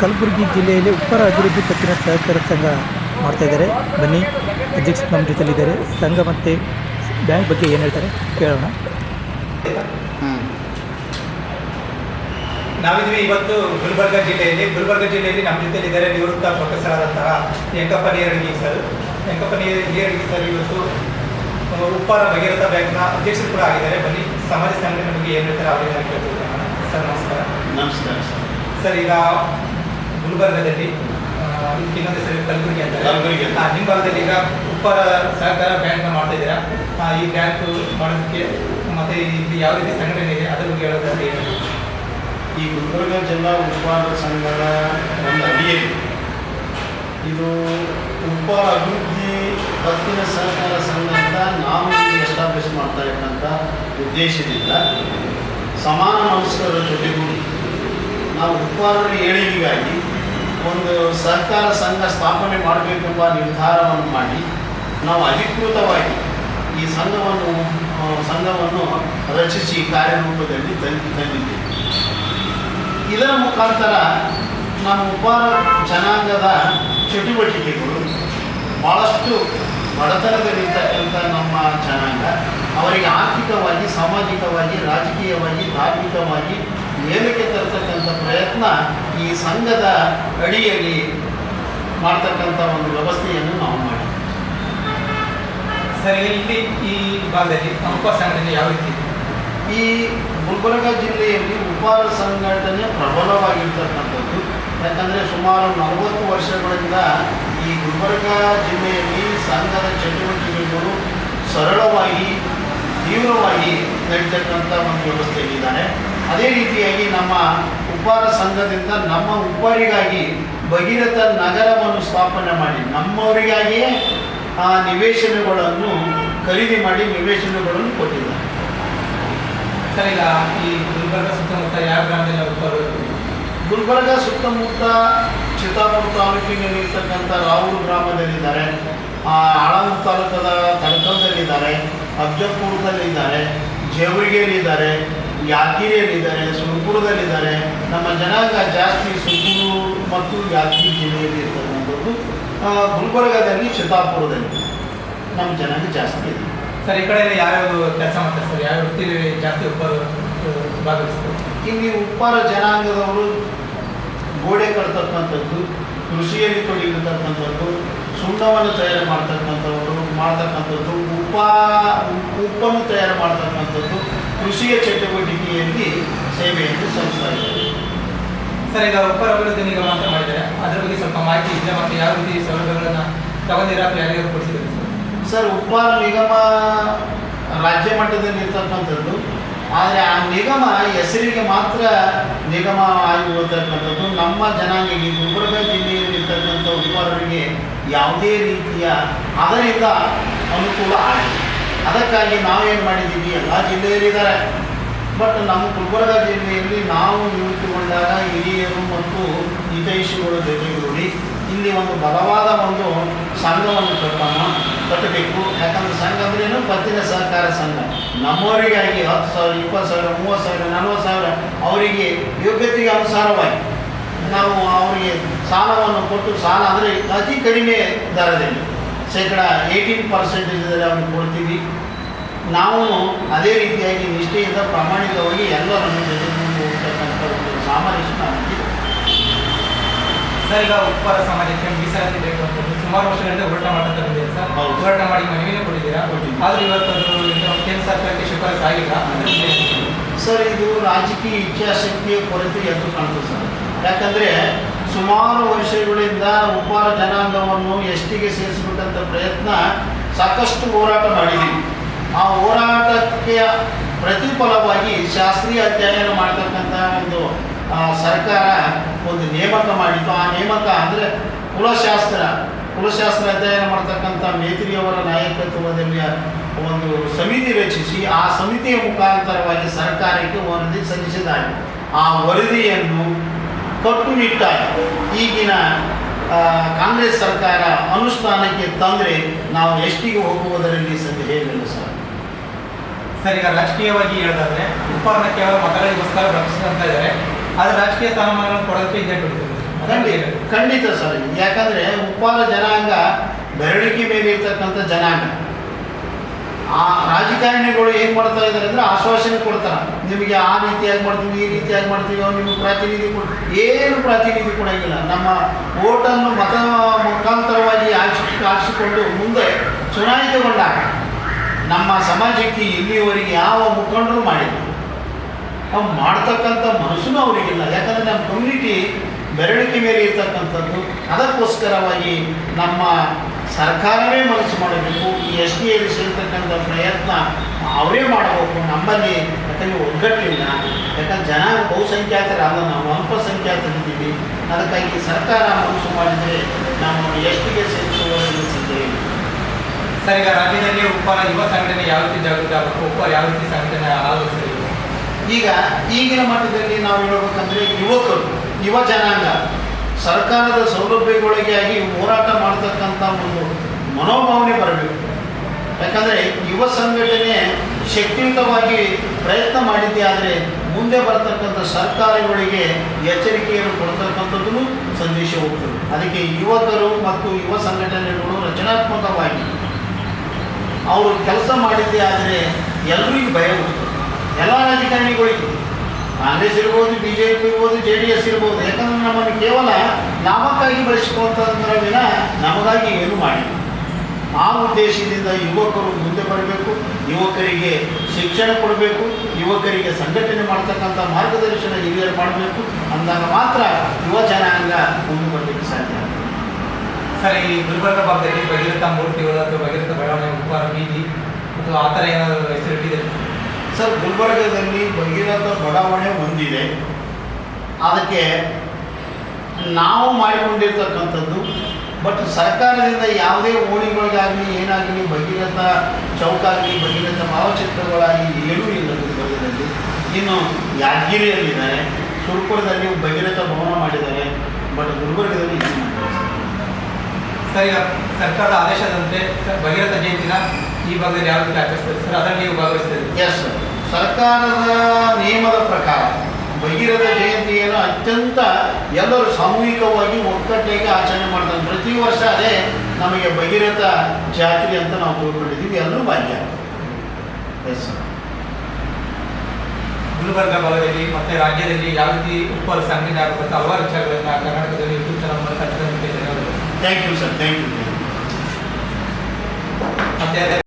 ಕಲಬುರಗಿ ಜಿಲ್ಲೆಯಲ್ಲಿ ಉಪ್ಪರ ಅಭಿವೃದ್ಧಿ ಪತ್ತಿನ ಸಹಕಾರ ಸಂಘ ಮಾಡ್ತಾ ಇದ್ದಾರೆ. ಬನ್ನಿ ಅಧ್ಯಕ್ಷ ನಮ್ಮ ಜೊತೆಲಿದ್ದಾರೆ ಸಂಘ ಮತ್ತು ಬ್ಯಾಂಕ್ ಬಗ್ಗೆ ಏನು ಹೇಳ್ತಾರೆ ಕೇಳೋಣ. ನಾವಿದ್ವಿ ಇವತ್ತು ಗುಲ್ಬರ್ಗ ಜಿಲ್ಲೆಯಲ್ಲಿ. ಗುಲ್ಬರ್ಗ ಜಿಲ್ಲೆಯಲ್ಲಿ ನಮ್ಮ ಜೊತೆಲಿದ್ದಾರೆ ನಿವೃತ್ತ ಪ್ರೊಫೆಸರ್ ಆದಂತಹ ಯಂಕಪ್ಪ ನೀರಡಿ ಸರ್. ವೆಂಕಪ್ಪ ನೀರಡಿ ನೀರಡಿಗೆ ಸರ್ ಇವತ್ತು ಉಪ್ಪಾರ ಭಗೀರಥ ಬ್ಯಾಂಕ್ನ ಅಧ್ಯಕ್ಷರು ಕೂಡ ಆಗಿದ್ದಾರೆ. ಬನ್ನಿ ಸಮಾಜ ಸಂಘಟನೆ ಬಗ್ಗೆ ಏನು ಹೇಳ್ತಾರೆ ಅವರಿಂದ ಕೇಳ್ತಿದ್ದೆ ಸರ್ ನಮಸ್ಕಾರ. ನಮಸ್ಕಾರ ಸರ್ ಈಗ ಗುಲ್ಬರ್ಗದಲ್ಲಿ ಇನ್ನೊಂದು ಹೆಸರು ಕಲಬುರಗಿ ಅಂತ. ಕಲಬುರಗಿ ಅಂತ. ನಿಮ್ಮ ಭಾಗದಲ್ಲಿ ಈಗ ಉಪ್ಪರ ಸಹಕಾರ ಬ್ಯಾಂಕ್ ಮಾಡ್ತಾ ಇದ್ದೀರಾ? ಈ ಬ್ಯಾಂಕ್ ಮಾಡೋದಕ್ಕೆ ಮತ್ತೆ ಇಲ್ಲಿ ಯಾವ ರೀತಿ ಸಂಘಟನೆ ಇದೆ? ಅದ್ರ ಬಗ್ಗೆ ಹೇಳೋದಾದ್ರೆ ಏನು ಈ ಗುಲ್ಬರ್ಗ ಜಿಲ್ಲಾ ಉತ್ಪಾದಕ ಸಂಘದ ಒಂದು ಅಡಿಯಲ್ಲಿ ಇದು. ಉಪ್ಪಾರ ಅಭಿವೃದ್ಧಿ ಪತ್ತಿನ ಸಹಕಾರ ಸಂಘ ಅಂತ ನಾವು ಎಸ್ಟಾಬ್ಲಿಷ್ ಮಾಡ್ತಾ ಇರ್ತಕ್ಕಂಥ ಉದ್ದೇಶದಿಂದ ಸಮಾನ ಮನಸ್ಕರ ಜೊತೆಗೂಡಿ ನಾವು ಉತ್ಪಾದನೆ ಏಳಿಗೆಗಾಗಿ ಒಂದು ಸರ್ಕಾರ ಸಂಘ ಸ್ಥಾಪನೆ ಮಾಡಬೇಕೆಂಬ ನಿರ್ಧಾರವನ್ನು ಮಾಡಿ ನಾವು ಅಧಿಕೃತವಾಗಿ ಈ ಸಂಘವನ್ನು ಸಂಘವನ್ನು ರಚಿಸಿ ಕಾರ್ಯರೂಪದಲ್ಲಿ ತಂದು, ತಂದಿದ್ದೇವೆ. ಇದರ ಮುಖಾಂತರ ನಮ್ಮ ಉಪಾರ ಜನಾಂಗದ ಚಟುವಟಿಕೆಗಳು ಭಾಳಷ್ಟು ಬಡತನದಲ್ಲಿರ್ತಕ್ಕಂಥ ನಮ್ಮ ಜನಾಂಗ, ಅವರಿಗೆ ಆರ್ಥಿಕವಾಗಿ, ಸಾಮಾಜಿಕವಾಗಿ, ರಾಜಕೀಯವಾಗಿ, ಧಾರ್ಮಿಕವಾಗಿ ಮೇಲಕ್ಕೆ ಪ್ರಯತ್ನ ಈ ಸಂಘದ ಅಡಿಯಲ್ಲಿ ಮಾಡ್ತಕ್ಕಂಥ ಒಂದು ವ್ಯವಸ್ಥೆಯನ್ನು ನಾವು ಮಾಡಿ ಸರ್ ಇಲ್ಲಿ ಈ ಭಾಗದಲ್ಲಿ ಉಪ ಸಂಘಟನೆ ಯಾವ ರೀತಿ ಈ ಗುಲ್ಬರ್ಗ ಜಿಲ್ಲೆಯಲ್ಲಿ ಉಪಾರ ಸಂಘಟನೆ ಪ್ರಬಲವಾಗಿರ್ತಕ್ಕಂಥದ್ದು. ಯಾಕಂದರೆ ಸುಮಾರು ನಲವತ್ತು ವರ್ಷಗಳಿಂದ ಈ ಗುಲ್ಬರ್ಗ ಜಿಲ್ಲೆಯಲ್ಲಿ ಸಂಘದ ಚಟುವಟಿಕೆಗಳು ಸರಳವಾಗಿ ತೀವ್ರವಾಗಿ ನಡೀತಕ್ಕಂಥ ಒಂದು ವ್ಯವಸ್ಥೆಯಲ್ಲಿದ್ದಾರೆ ಅದೇ ರೀತಿಯಾಗಿ ನಮ್ಮ ಉಪ್ಪಾರ ಸಂಘದಿಂದ ನಮ್ಮ ಉಪ್ಪಾರಿಗಾಗಿ ಭಗೀರಥ ನಗರವನ್ನು ಸ್ಥಾಪನೆ ಮಾಡಿ ನಮ್ಮವರಿಗಾಗಿಯೇ ಆ ನಿವೇಶನಗಳನ್ನು ಖರೀದಿ ಮಾಡಿ ನಿವೇಶನಗಳನ್ನು ಕೊಟ್ಟಿದ್ದಾರೆ. ಸರ್ ಈಗ ಈ ಗುಲ್ಬರ್ಗ ಸುತ್ತಮುತ್ತ ಯಾವ ಗ್ರಾಮದಲ್ಲಿ ಉಪ್ಪಾರು ಗುಲ್ಬರ್ಗ ಸುತ್ತಮುತ್ತ ಚಿತ್ತಾಪುರ ತಾಲೂಕಿನಲ್ಲಿರ್ತಕ್ಕಂಥ ರಾವೂರು ಗ್ರಾಮದಲ್ಲಿದ್ದಾರೆ ಆ, ಆಳಂದ ತಾಲೂಕದ ತಡಕಲ್ದಲ್ಲಿದ್ದಾರೆ ಅಬ್ಜಪುರದಲ್ಲಿದ್ದಾರೆ ಜೇವರಿಗೆಯಲ್ಲಿದ್ದಾರೆ ಯಾದಗಿರಿಯಲ್ಲಿದ್ದಾರೆ ಸುಮಪುರದಲ್ಲಿದ್ದಾರೆ ನಮ್ಮ ಜನಾಂಗ ಜಾಸ್ತಿ ಸುರ್ಪುರು ಮತ್ತು ಯಾದಗಿರಿ ಜಿಲ್ಲೆಯಲ್ಲಿ ಇರ್ತಕ್ಕಂಥದ್ದು ಗುಲ್ಬರ್ಗದಲ್ಲಿ ಚಿತ್ತಾಪುರದಲ್ಲಿ ನಮ್ಮ ಜನಾಂಗ ಜಾಸ್ತಿ ಇದೆ. ಸರ್ ಈ ಕಡೆ ಯಾವ್ಯಾವ ಕೆಲಸ ಮಾಡ್ತಾರೆ ಸರ್? ಯಾವ ವೃತ್ತಿಲಿ ಜಾಸ್ತಿ ಉಪ್ಪಾರ ಭಾಗವಹಿಸ್ತಾರೆ? ಇಲ್ಲಿ ಉಪ್ಪಾರ ಜನಾಂಗದವರು ಗೋಡೆ ಕಟ್ತಕ್ಕಂಥದ್ದು ಕೃಷಿಯಲ್ಲಿ ತೊಡಗಿರ್ತಕ್ಕಂಥದ್ದು ಸುಣ್ಣವನ್ನು ತಯಾರು ಮಾಡ್ತಕ್ಕಂಥವ್ರು ಮಾಡ್ತಕ್ಕಂಥದ್ದು ಉಪ ಉಪ್ಪನ್ನು ತಯಾರು ಮಾಡ್ತಕ್ಕಂಥದ್ದು ಕೃಷಿಯ ಚಟುವಟಿಕೆಯಲ್ಲಿ ಸೇವೆಯನ್ನು ಸಲ್ಲಿಸ್ತಾ ಇದ್ದಾರೆ ಸರ್, ಈಗ ಉಪ್ಪಾರ ಅಭಿವೃದ್ಧಿ ನಿಗಮ ಅಂತ ಮಾಡಿದರೆ ಅದರ ಬಗ್ಗೆ ಸ್ವಲ್ಪ ಮಾಹಿತಿ ಇದೆ ಮತ್ತು ಯಾವ ರೀತಿ ಸೌಲಭ್ಯಗಳನ್ನು ತಗೊಂಡಿರಾ ಯಾರಿಗಾರು ಕೊಡಿಸಿದ್ದಾರೆ ಸರ್? ಉಪ್ಪಾರ ನಿಗಮ ರಾಜ್ಯ ಮಟ್ಟದಲ್ಲಿ ಇರ್ತಕ್ಕಂಥದ್ದು. ಆದರೆ ಆ ನಿಗಮ ಹೆಸರಿಗೆ ಮಾತ್ರ ನಿಗಮ ಆಗಿ ನಮ್ಮ ಜನಾಂಗ ಈ ಗುಲ್ಬರ್ಗ ಜಿಲ್ಲೆಯಲ್ಲಿರ್ತಕ್ಕಂಥ ಉಪ್ಪಾರರಿಗೆ ಯಾವುದೇ ರೀತಿಯ ಅದರಿಂದ ಅನುಕೂಲ ಆಗಿದೆ ಅದಕ್ಕಾಗಿ ನಾವೇನು ಮಾಡಿದ್ದೀವಿ? ಎಲ್ಲ ಜಿಲ್ಲೆಯಲ್ಲಿದ್ದಾರೆ. ಬಟ್ ನಮ್ಮ ಗುಲ್ಬರ್ಗ ಜಿಲ್ಲೆಯಲ್ಲಿ ನಾವು ನಿವೃತ್ತಿಗೊಂಡಾಗ ಹಿರಿಯರು ಮತ್ತು ಹಿತೈಷಿಗಳು ಜೊತೆಗೂಡಿ ಇಲ್ಲಿ ಒಂದು ಬಲವಾದ ಒಂದು ಸಂಘವನ್ನು ಕಟ್ಟೋಣ ಕಟ್ಟಬೇಕು. ಯಾಕಂದ್ರೆ ಸಂಘ ಅಂದ್ರೇನು ಪತ್ತಿನ ಸಹಕಾರ ಸಂಘ. ನಮ್ಮವರಿಗಾಗಿ ಹತ್ತು ಸಾವಿರ, ಇಪ್ಪತ್ತು ಸಾವಿರ, ಮೂವತ್ತು ಸಾವಿರ, ನಲ್ವತ್ತು ಸಾವಿರ ಅವರಿಗೆ ಯೋಗ್ಯತೆಗೆ ಅನುಸಾರವಾಗಿ ನಾವು ಅವರಿಗೆ ಸಾಲವನ್ನು ಕೊಟ್ಟು, ಸಾಲ ಅಂದರೆ ಅತಿ ಕಡಿಮೆ ದರದಲ್ಲಿ. ಶೇಕಡ ಏಯ್ಟೀನ್ ಪರ್ಸೆಂಟೇಜಲ್ಲಿ ಅವ್ರಿಗೆ ಕೊಡ್ತೀವಿ ನಾವು ಅದೇ ರೀತಿಯಾಗಿ ನಿಷ್ಠೆಯಿಂದ ಪ್ರಾಮಾಣಿಕವಾಗಿ ಎಲ್ಲರನ್ನು ಮುಂದೆ ಹೋಗ್ತಕ್ಕಂಥ ಒಂದು ಸಾಮರಸ್ಯ ಇದೆ. ಸರ್ ಈಗ ಉಪ್ಪಾರ ಸಮಾಜಕ್ಕೆ ಮೀಸಲಾತಿ ಬೇಕು ಅಂತ ಸುಮಾರು ವರ್ಷಗಳಿಂದ ಹೋರಾಟ ಮಾಡ್ತಾ ಬಂದಿದೆ ಸರ್. ಹೋರಾಟ ಮಾಡಿ ಮನವಿನೇ ಕೊಟ್ಟಿದ್ದೀರಾ. ಆದ್ರೆ ಇವತ್ತು ಕೇಂದ್ರ ಸರ್ಕಾರಕ್ಕೆ ಶಿಫಾರಸು ಆಗಿಲ್ಲ? ಸರ್ ಇದು ರಾಜಕೀಯ ಇಚ್ಛಾಶಕ್ತಿಯ ಕೊರತೆ ಎದ್ದು ಕಾಣ್ತದೆ ಸರ್ ಯಾಕಂದರೆ ಸುಮಾರು ವರ್ಷಗಳಿಂದ ಉಪ್ಪಾರ ಜನಾಂಗವನ್ನು ಎಷ್ಟಿಗೆ ಸೇರಿಸಬೇಕಂತ ಪ್ರಯತ್ನ ಸಾಕಷ್ಟು ಹೋರಾಟ ಮಾಡಿದ್ದೀವಿ ಆ ಹೋರಾಟಕ್ಕೆ ಪ್ರತಿಫಲವಾಗಿ ಶಾಸ್ತ್ರೀಯ ಅಧ್ಯಯನ ಮಾಡ್ತಕ್ಕಂಥ ಒಂದು ಸರ್ಕಾರ ಒಂದು ನೇಮಕ ಮಾಡಿತ್ತು. ಆ ನೇಮಕ ಅಂದರೆ ಕುಲಶಾಸ್ತ್ರ. ಕುಲಶಾಸ್ತ್ರ ಅಧ್ಯಯನ ಮಾಡ್ತಕ್ಕಂಥ ಮೇತ್ರಿಯವರ ನಾಯಕತ್ವದಲ್ಲಿ ಒಂದು ಸಮಿತಿ ರಚಿಸಿ, ಆ ಸಮಿತಿಯ ಮುಖಾಂತರವಾಗಿ ಸರ್ಕಾರಕ್ಕೆ ವರದಿ ಸಲ್ಲಿಸಿದ್ದಾರೆ. ಆ ವರದಿಯನ್ನು ಕಟ್ಟುನಿಟ್ಟಾಗಿ ಈಗಿನ ಕಾಂಗ್ರೆಸ್ ಸರ್ಕಾರ ಅನುಷ್ಠಾನಕ್ಕೆ ತಂದರೆ ನಾವು ಎಷ್ಟಿಗೆ ಹೋಗುವುದರಲ್ಲಿ ಸಂದೇಹವಿಲ್ಲ ಸರ್? ಸರ್ ಈಗ ರಾಷ್ಟ್ರೀಯವಾಗಿ ಹೇಳೋದಾದ್ರೆ ಉತ್ಪಾದನೆ ಕೇವಲ ಮತಗಳಿಗೋಸ್ಕರ ರಕ್ಷಿಸ್ತಾ ಇದ್ದಾರೆ. ಆದರೆ ರಾಷ್ಟ್ರೀಯ ಸ್ಥಾನಮಾನಗಳನ್ನು ಕೊಡೋದಕ್ಕೆ ಹಿಂದೆ ಬಿಡ್ತಾರೆ ಖಂಡಿತ ಖಂಡಿತ ಸರ್. ಯಾಕಂದರೆ ಉಪ್ಪಾರ ಜನಾಂಗ ಬೆರಳಿಗೆ ಮೇಲೆ ಇರ್ತಕ್ಕಂಥ ಜನಾಂಗ. ಆ ರಾಜಕಾರಣಿಗಳು ಏನ್ ಮಾಡ್ತಾ ಇದ್ದಾರೆ ಅಂದ್ರೆ ಆಶ್ವಾಸನೆ ಕೊಡ್ತಾರೆ. ನಿಮಗೆ ಆ ರೀತಿಯಾಗಿ ಮಾಡ್ತೀವಿ, ಈ ರೀತಿಯಾಗಿ ಮಾಡ್ತೀವಿ, ಅವ್ರು ನಿಮಗೆ ಪ್ರಾತಿನಿಧಿ ಏನು ಪ್ರಾತಿನಿಧಿ ಕೊಡಂಗಿಲ್ಲ. ನಮ್ಮ ಓಟನ್ನು ಮತ ಮುಖಾಂತರವಾಗಿ ಆರಿಸಿ ಆರಿಸಿಕೊಂಡು ಮುಂದೆ ಚುನಾಯಿತಗೊಂಡಾಗ ನಮ್ಮ ಸಮಾಜಕ್ಕೆ ಇಲ್ಲಿವರೆಗೆ ಯಾವ ಮುಖಂಡರು ಮಾಡಿಲ್ಲ. ಅವು ಮಾಡ್ತಕ್ಕಂಥ ಮನಸ್ಸು ಅವರಿಗಿಲ್ಲ. ಯಾಕಂದರೆ ನಮ್ಮ ಕಮ್ಯುನಿಟಿ ಬೆರಳಿಕೆ ಮೇಲೆ ಇರ್ತಕ್ಕಂಥದ್ದು. ಅದಕ್ಕೋಸ್ಕರವಾಗಿ ನಮ್ಮ ಸರ್ಕಾರವೇ ಮನಸ್ಸು ಮಾಡಬೇಕು. ಈ ಎಸ್ ಡಿ ಎಲ್ಲಿ ಸೇರ್ತಕ್ಕಂಥ ಪ್ರಯತ್ನ ಅವರೇ ಮಾಡಬೇಕು. ನಮ್ಮಲ್ಲಿ ಯಾಕಂದರೆ ಒಗ್ಗಟ್ಟಿಲ್ಲ. ಯಾಕಂದ್ರೆ ಜನ ಬಹುಸಂಖ್ಯಾತರಲ್ಲ ನಾವು ಅಲ್ಪಸಂಖ್ಯಾತರಿದ್ದೀವಿ ಅದಕ್ಕಾಗಿ ಸರ್ಕಾರ ಮನಸ್ಸು ಮಾಡಿದರೆ ನಾವು ಎಸ್ ಟಿಗೆ ಸೇರಿಸುವ ಸಿದ್ಧತೆ ಸರ್ ಈಗ ರಾಜ್ಯದಲ್ಲಿ ಉಪ್ಪಾರ ಯುವ ಸಂಘಟನೆ ಯಾವ ರೀತಿ ಜಾಗೃತಿ ಆಗಬೇಕು? ಉಪ್ಪಾರ ಯಾವ ರೀತಿ ಸಂಘಟನೆ ಆಲೋಚಿಸಬೇಕು ಸರ್ ಈಗ ಈಗಿನ ಮಟ್ಟದಲ್ಲಿ ನಾವು ಹೇಳ್ಬೇಕಂದ್ರೆ ಯುವಕರು ಯುವ ಜನಾಂಗ. ಸರ್ಕಾರದ ಸೌಲಭ್ಯಗಳಿಗಾಗಿ ಹೋರಾಟ ಮಾಡ್ತಕ್ಕಂಥ ಒಂದು ಮನೋಭಾವನೆ ಬರಬೇಕು. ಯಾಕಂದರೆ ಯುವ ಸಂಘಟನೆ ಶಕ್ತಿಯುತವಾಗಿ ಪ್ರಯತ್ನ ಮಾಡಿದ್ದೆ ಆದರೆ ಮುಂದೆ ಬರತಕ್ಕಂಥ ಸರ್ಕಾರಗಳಿಗೆ ಎಚ್ಚರಿಕೆಯನ್ನು ಕೊಡ್ತಕ್ಕಂಥದ್ದು ಸಂದೇಶ ಹೋಗ್ತದೆ. ಅದಕ್ಕೆ ಯುವಕರು ಮತ್ತು ಯುವ ಸಂಘಟನೆಗಳು ರಚನಾತ್ಮಕವಾಗಿ ಅವರು ಕೆಲಸ ಮಾಡಿದ್ದೆ ಆದರೆ ಎಲ್ಲರಿಗೂ ಭಯ ಹೋಗ್ತದೆ ಎಲ್ಲ ರಾಜಕಾರಣಿಗಳಿಗೂ ಕಾಂಗ್ರೆಸ್ ಇರ್ಬೋದು ಬಿ ಜೆ ಪಿ ಇರ್ಬೋದು, ಜೆ ಡಿ ಎಸ್ ಇರ್ಬೋದು, ಯಾಕಂದ್ರೆ ನಮ್ಮನ್ನು ಕೇವಲ ಲಾಭಕ್ಕಾಗಿ ಬಳಸಿಕೊಂತಂದ್ರೆ ವಿನ ನಮಗಾಗಿ ಏನು ಮಾಡಿಲ್ಲ. ಆ ಉದ್ದೇಶದಿಂದ ಯುವಕರು ಮುಂದೆ ಬರಬೇಕು, ಯುವಕರಿಗೆ ಶಿಕ್ಷಣ ಕೊಡಬೇಕು, ಯುವಕರಿಗೆ ಸಂಘಟನೆ ಮಾಡ್ತಕ್ಕಂಥ ಮಾರ್ಗದರ್ಶನ ಹಿರಿಯರು ಮಾಡಬೇಕು ಅಂದಾಗ ಮಾತ್ರ ಯುವ ಜನಾಂಗ ಮುಂದೆ ಬರಲಿಕ್ಕೆ ಸಾಧ್ಯ ಸರ್, ಈ ಗುಲ್ಬರ್ಗ ಭಾಗದಲ್ಲಿ ಭಗೀರಥ ಮೂರ್ತಿಗಳು ಅಥವಾ ಭಗೀರಥ ಬಡಾವಣೆ ಉಪಹಾರ ಬೀದಿ ಅಥವಾ ಆ ಥರ ಏನಾದರೂ ಹೆಸರಿಟ್ಟಿದೆ ಸರ್ ಗುಲ್ಬರ್ಗದಲ್ಲಿ ಭಗೀರಥ ಬಡಾವಣೆ ಹೊಂದಿದೆ ಅದಕ್ಕೆ ನಾವು ಮಾಡಿಕೊಂಡಿರ್ತಕ್ಕಂಥದ್ದು ಬಟ್ ಸರ್ಕಾರದಿಂದ ಯಾವುದೇ ಓಣಿಗಳಿಗಾಗಲಿ ಏನಾಗಲಿ ಭಗೀರಥ ಚೌಕಾಗಲಿ ಭಗೀರಥ ಭಾವಚಿತ್ರಗಳಾಗಲಿ ಏನೂ ಇಲ್ಲ ಗುಲ್ಬರ್ಗದಲ್ಲಿ. ಇನ್ನು ಯಾದಗಿರಿಯಲ್ಲಿದ್ದಾರೆ. ಸುರ್ಪುರದಲ್ಲಿ ಭಗೀರಥ ಭವನ ಮಾಡಿದ್ದಾರೆ ಬಟ್ ಗುಲ್ಬರ್ಗದಲ್ಲಿ ಮಾಡಿದ್ದಾರೆ ಸರ್. ಸರ್ ಈಗ ಸರ್ಕಾರದ ಆದೇಶದಂತೆ ಸರ್ ಭಗೀರಥ ಜಯಂತಿನ ಈ ಭಾಗದಲ್ಲಿ ಯಾವ ರೀತಿ ಆಚರಿಸ್ತಾರೆ ಸರ್ ಅದರಲ್ಲಿ ನೀವು ಭಾಗವಹಿಸ್ತೀರಿ ಎಸ್ ಸರ್ಕಾರದ ನಿಯಮದ ಪ್ರಕಾರ ಭಗೀರಥ ಜಯಂತಿಯನ್ನು ಅತ್ಯಂತ ಎಲ್ಲರೂ ಸಾಮೂಹಿಕವಾಗಿ ಒಕ್ಕಟ್ಟಾಗಿ ಆಚರಣೆ ಮಾಡ್ತಾರೆ. ಪ್ರತಿ ವರ್ಷ ಅದೇ ನಮಗೆ ಭಗೀರಥ ಜಾತ್ರೆ ಅಂತ ನಾವು ತಿಳ್ಕೊಂಡಿದ್ದೀವಿ ಎಲ್ಲರೂ ಭಾಗ್ಯ ಎಸ್ ಗುಲ್ಬರ್ಗ ಭಾಗದಲ್ಲಿ ಮತ್ತೆ ರಾಜ್ಯದಲ್ಲಿ ಯಾವ ರೀತಿ ಉಪ್ಪರ ಸಂಘಟನೆ ಆಗಬೇಕು ಹಲವಾರು ವಿಚಾರಗಳನ್ನ ಕರ್ನಾಟಕದಲ್ಲಿ ಯೂಟ್ಯೂಬ್ ಚಾನಲ್ ಮೂಲಕ thank you sir thank you ಮತ್ತೆ